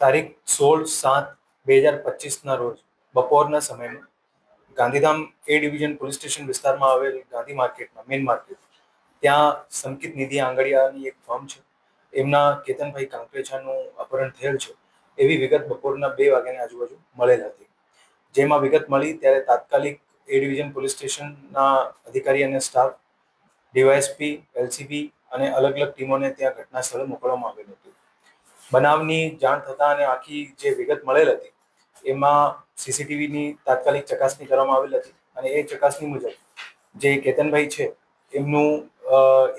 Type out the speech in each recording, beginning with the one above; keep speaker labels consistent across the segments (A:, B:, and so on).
A: તારીખ સોળ સાત બે હજાર પચીસના રોજ બપોરના સમયમાં Gandhidham A division police station વિસ્તારમાં આવેલ ગાંધી માર્કેટમાં, મેઇન માર્કેટ. ત્યાં સંકિત નિધિ આંગડિયાની એક ફર્મ છે. એમના કેતનભાઈ કાંકરેચાનું અપહરણ થયેલ છે. એવી વિગત બપોરના બે વાગ્યાની આજુબાજુ મળેલ હતી. જેમાં વિગત મળી ત્યારે તાત્કાલિક એ ડિવિઝન પોલીસ સ્ટેશનના અધિકારી અને સ્ટાફ, ડીવાયએસપી, એલસીબી અને અલગ અલગ ટીમોને ત્યાં ઘટના સ્થળે મોકલવામાં આવેલ હતું. બનાવની જાણ થતાં અને આખી જે વિગત મળેલ હતી, એમાં સીસીટીવીની તાત્કાલિક ચકાસણી કરવામાં આવેલ હતી અને એ ચકાસણી મુજબ જે કેતનભાઈ છે, એમનું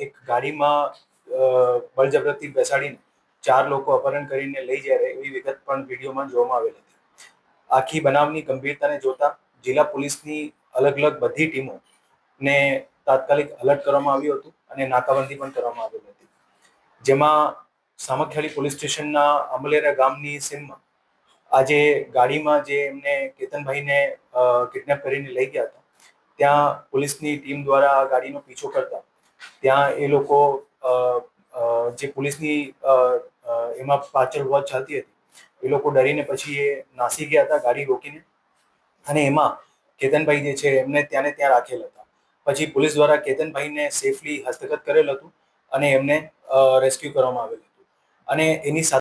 A: એક ગાડીમાં બળજબરથી બેસાડીને ચાર લોકો અપહરણ કરીને લઈ જાય એવી વિગત પણ વિડીયોમાં જોવામાં આવેલ હતી. આખી બનાવની ગંભીરતાને જોતા જિલ્લા પોલીસની અલગ અલગ બધી ટીમો ને તાત્કાલિક અલર્ટ કરવામાં આવ્યું હતું અને નાકાબંધી પણ કરવામાં આવેલ હતી. જેમાં સામખિયાળી પોલીસ સ્ટેશનના અમલેરા ગામની સીમમાં આજે ગાડીમાં જે એમને કેતનભાઈને કિડનેપ કરીને લઈ ગયા હતા, ત્યાં પોલીસની ટીમ દ્વારા ગાડીનો પીછો કરતા ત્યાં એ લોકો જે પોલીસની એમાં પાછળ વોચ ચાલતી હતી, એ લોકો ડરીને પછી એ નાસી ગયા હતા ગાડી રોકીને અને એમાં કેતનભાઈ જે છે એમને ત્યાંને ત્યાં રાખેલ હતા. પછી પોલીસ દ્વારા કેતનભાઈને સેફલી હસ્તગત કરેલ હતું અને એમને રેસ્ક્યુ કરવામાં આવેલ હતું અને એની સાથે